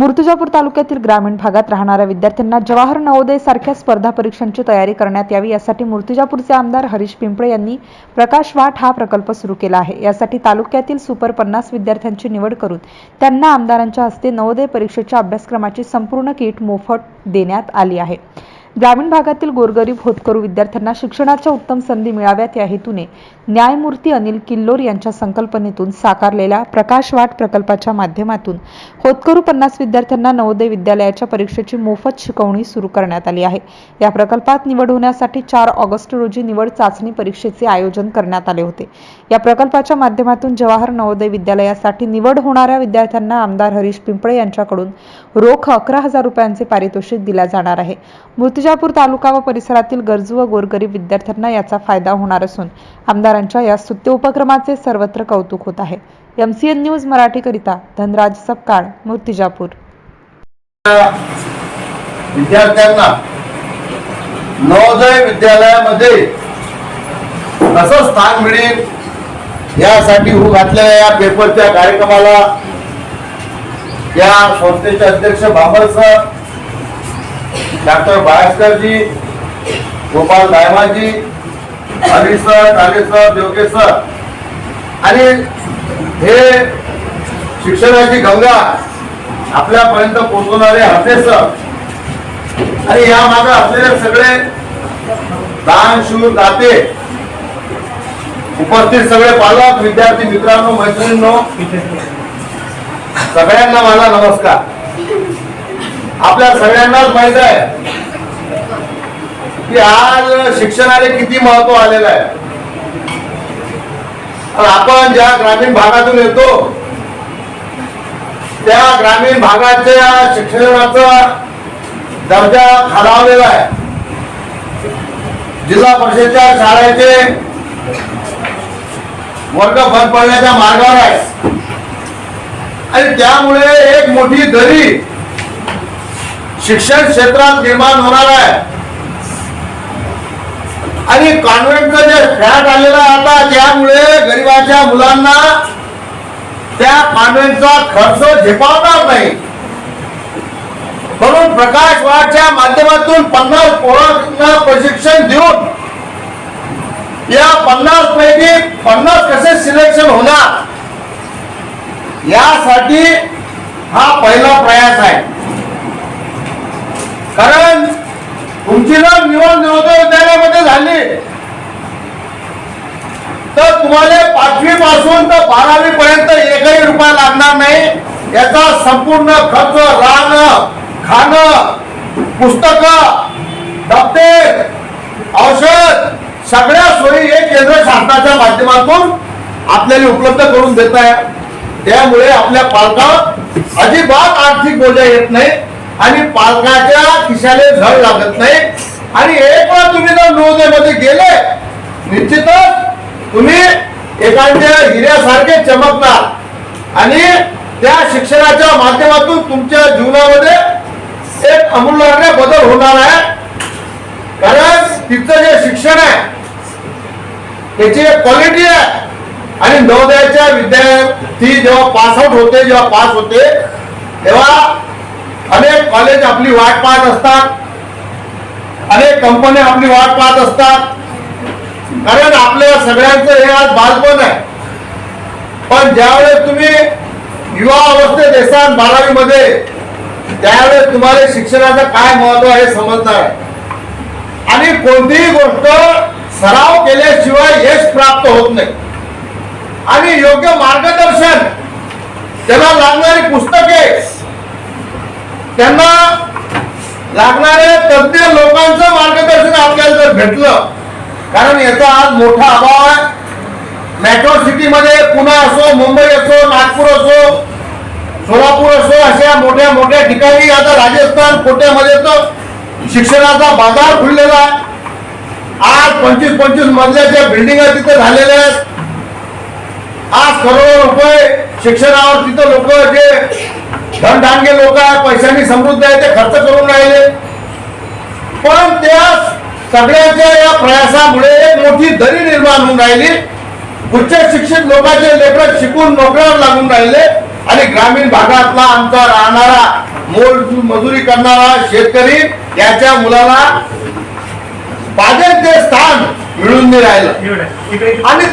मुर्तुजापूर तालुक्यातील ग्रामीण भागात राहणाऱ्या विद्यार्थ्यांना जवाहर नवोदय सारख्या स्पर्धा परीक्षांची तयारी करण्यात यावी यासाठी मुर्तुजापूरचे आमदार हरीश पिंपळे यांनी प्रकाश वाट हा प्रकल्प सुरू केला आहे. यासाठी तालुक्यातील सुपर पन्नास विद्यार्थ्यांची निवड करून त्यांना आमदारांच्या हस्ते नवोदय परीक्षेच्या अभ्यासक्रमाची संपूर्ण किट मोफत देण्यात आली आहे. ग्रामीण भागातील गोरगरीब होतकरू विद्यार्थ्यांना शिक्षणाच्या उत्तम संधी मिळाव्यात या हेतूने न्यायमूर्ती अनिल किल्लोर यांच्या संकल्पनेतून साकारलेल्या प्रकाशवाट प्रकल्पाच्या माध्यमातून होतकरू पन्नास विद्यार्थ्यांना नवोदय विद्यालयाच्या परीक्षेची मोफत शिकवणी सुरू करण्यात आली आहे. या प्रकल्पात निवड होण्यासाठी चार ऑगस्ट रोजी निवड चाचणी परीक्षेचे आयोजन करण्यात आले होते. या प्रकल्पाच्या माध्यमातून जवाहर नवोदय विद्यालयासाठी निवड होणाऱ्या विद्यार्थ्यांना आमदार हरीश पिंपळे यांच्याकडून रोख अकरा हजार रुपयांचे पारितोषिक दिला जाणार आहे. मूर्तिजापूर तालुका व परिसरातील गरजू व गोरगरीब विद्यार्थ्यांना याचा फायदा होणार असून आमदारांच्या या स्तुत्य उपक्रमाचे सर्वत्र कौतुक होत आहे. एम सी एन न्यूज मराठीकरिता धनराज सपकाळ मूर्तिजापूर. विद्यार्थ्यांना नवोदय विद्यालयामध्ये कसं स्थान मिळेल यासाठी हो घातलेल्या या पेपरच्या कार्यक्रमाला या संस्थेचे अध्यक्ष बाबर सर डॉक्टर बाळासकरजी Gopal दायमाजी Anil sir Kale sir Yogesh sir. आणि हे शिक्षणाची गंगा आपल्यापर्यंत पोहोचवणारे हसे सर. आणि या मागे असलेले सगळे दानशूर दाते उपस्थित सगळे पालक विद्यार्थी मित्रांनो मैत्रिणींनो सगळ्यांना माझा नमस्कार. आपल्या सगळ्यांनाच माहीत आहे की आज शिक्षणाला किती महत्त्व आलेलं आहे. आपण ज्या ग्रामीण भागातून येतो त्या ग्रामीण भागाच्या शिक्षणाचा दर्जा खालावलेला आहे. जिल्हा परिषदच्या शाळेचे वर्ग बंद पडण्याच्या मार्गावर आहे. आणि त्यामुळे एक मोठी दरी शिक्षण क्षेत्रात निर्माण होणार आहे. आणि कॉन्व्हेंटचं जे फॅट आलेलं आहे आता त्यामुळे गरिबाच्या मुलांना त्या कॉन्व्हेंटचा खर्च झेपावणार नाही. म्हणून प्रकाश वाटच्या माध्यमातून पन्नास पोरांना प्रशिक्षण देऊन या पन्नास पैकी पन्नास कसे सिलेक्शन होणार यासाठी हा पहिला प्रयास आहे. कारण तुमची जर निवड नवोदय विद्यालयामध्ये झाली तर तुम्हाला पाचवी पासून तर बारावी पर्यंत एकही रुपया लागणार नाही. याचा संपूर्ण खर्च राहणं खाणं पुस्तक डबे औषध सगळ्या सोयी हे केंद्र शासनाच्या माध्यमातून आपल्याला उपलब्ध करून देत आहे. त्यामुळे आपल्या पालकावर अजिबात आर्थिक बोजा येत नाही. आणि पालकाच्या खिशाले झळ लागत नाही. आणि एक वेळा तुम्ही जर नवोदयमध्ये गेले निश्चितच तुम्ही एखाद्या हिऱ्यासारखे चमकणार. आणि त्या शिक्षणाच्या माध्यमातून तुमच्या जीवनामध्ये एक अमूल्य बदल होणार आहे. कारण तिथं जे शिक्षण आहे त्याची एक क्वालिटी आहे. आणि नवोदयाच्या विद्यार्थी जेव्हा पास आउट होते जेव्हा पास होते तेव्हा अनेक कॉलेज आपली वाट पाहत असतात. अनेक कंपन्या आपली वाट पाहत असतात. कारण आपल्या सगळ्यांचं हे आज बालपण आहे. पण ज्यावेळेस तुम्ही युवा अवस्थेत येसान बारावी मध्ये त्यावेळेस तुम्हाला शिक्षणाचं काय महत्त्व आहे हे समजणार. आणि कोणतीही गोष्ट सराव केल्याशिवाय यश प्राप्त होत नाही. आणि योग्य मार्गदर्शन त्याला लागणारी पुस्तक त्यांना लागणारे तज्ञ लोकांचं मार्गदर्शन आपल्याला जर भेटलं कारण याचा आज मोठा अभाव आहे. मेट्रो सिटीमध्ये पुणे असो मुंबई असो नागपूर असो सोलापूर असो अशा मोठ्या मोठ्या ठिकाणी आता राजस्थान कोट्यामध्ये तर शिक्षणाचा बाजार खुललेला आहे. आज पंचवीस पंचवीस मजल्याच्या बिल्डिंग तिथे झालेल्या आहेत. आज करोडो रुपये शिक्षणावर तिथं लोक जे धनधानगे लोक आहेत पैशांनी समृद्ध आहे ते खर्च करून राहिले. पण त्या सगळ्यांच्या या प्रयासामुळे एक मोठी दरी निर्माण होऊन राहिली. उच्च शिक्षित लोकांचे लेकर शिकून नोकऱ्यावर लागून राहिले. आणि ग्रामीण भागातला आमचा राहणारा मोल मजुरी करणारा शेतकरी याच्या मुलाला पाहिजे ते स्थान मिळून नाही राहिलं. आणि